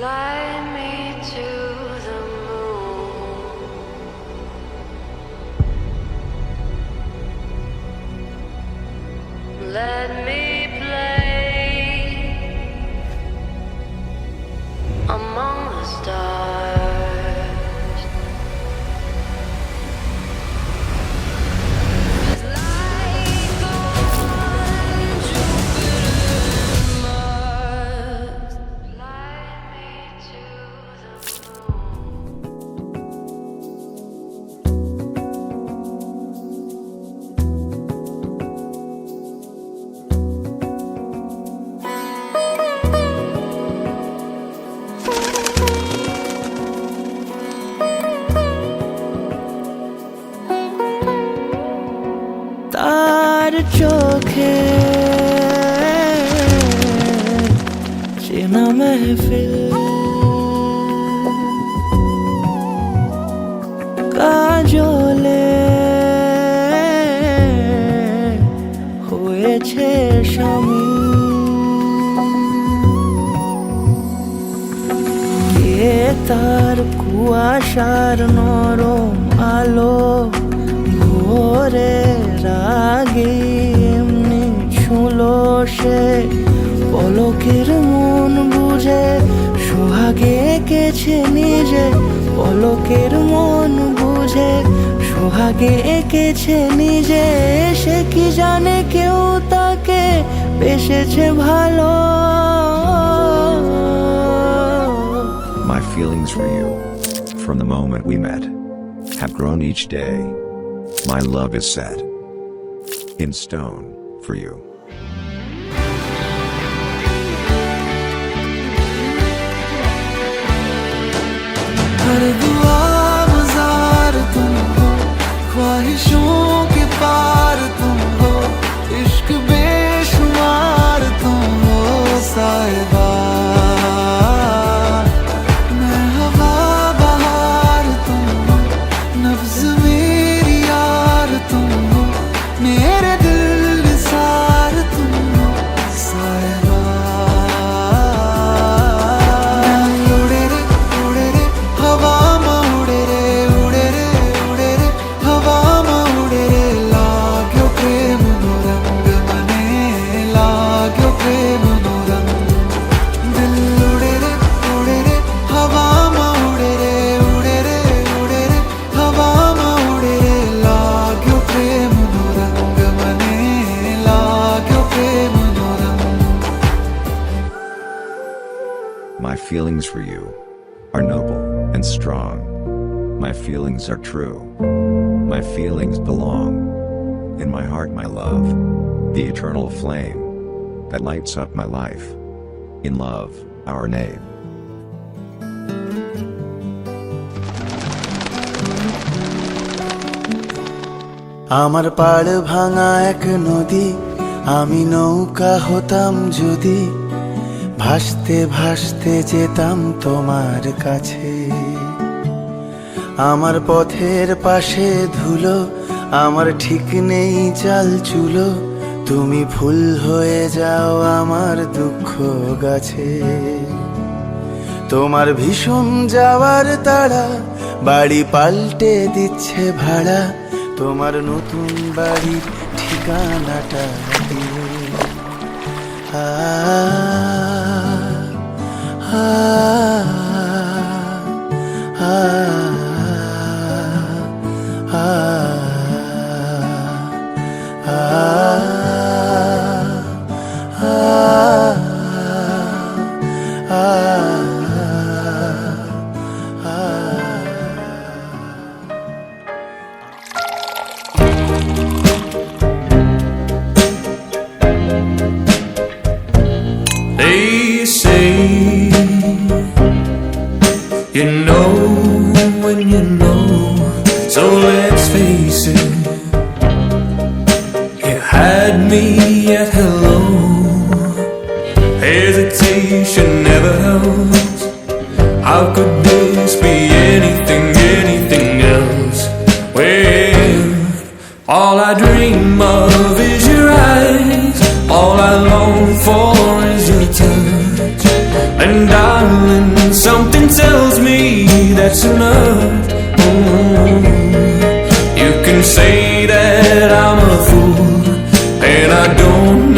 来。চোখে। চেনা মেহফিল কাজলে হয়েছে স্বামী। তার কুয়াশার নরম আলো ভোরে রাগে এমনি ছুলো সে। পলকের মন বুঝে সোহাগে এঁকেছে নিজে। পলকের মন বুঝে সোহাগে এঁকেছে নিজে। সে কি জানে কেউ তাকে বেসেছে ভালো? My feelings for you, from the moment we met, have grown each day. My love is set in stone for you. हर दुआ बाजार तुम हो ख्वाहिशों के पार तुम हो My feelings for you are noble and strong. My feelings are true. My feelings belong in my heart, my love, the eternal flame that lights up my life. In love, our name. আমার পাড় ভাঙা এক নদী আমি নৌকা হতাম যদি ভাসতে ভাসতে যেতাম তোমার কাছে। আমার পথের পাশে ধুলো আমার ঠিক নেই চাল চুলো তুমি ফুল হয়ে যাও আমার দুঃখ গাছে। তোমার ভীষণ যাওয়ার তাড়া বাড়ি পাল্টে দিচ্ছে ভাড়া তোমার নতুন বাড়ির ঠিকানাটা দিয়ে। আ, you know when you know, so let's face it. You had me at hello. Hesitation never helps. How could Darling, Something tells me that's enough. Mm. You can say that I'm a fool, and I don't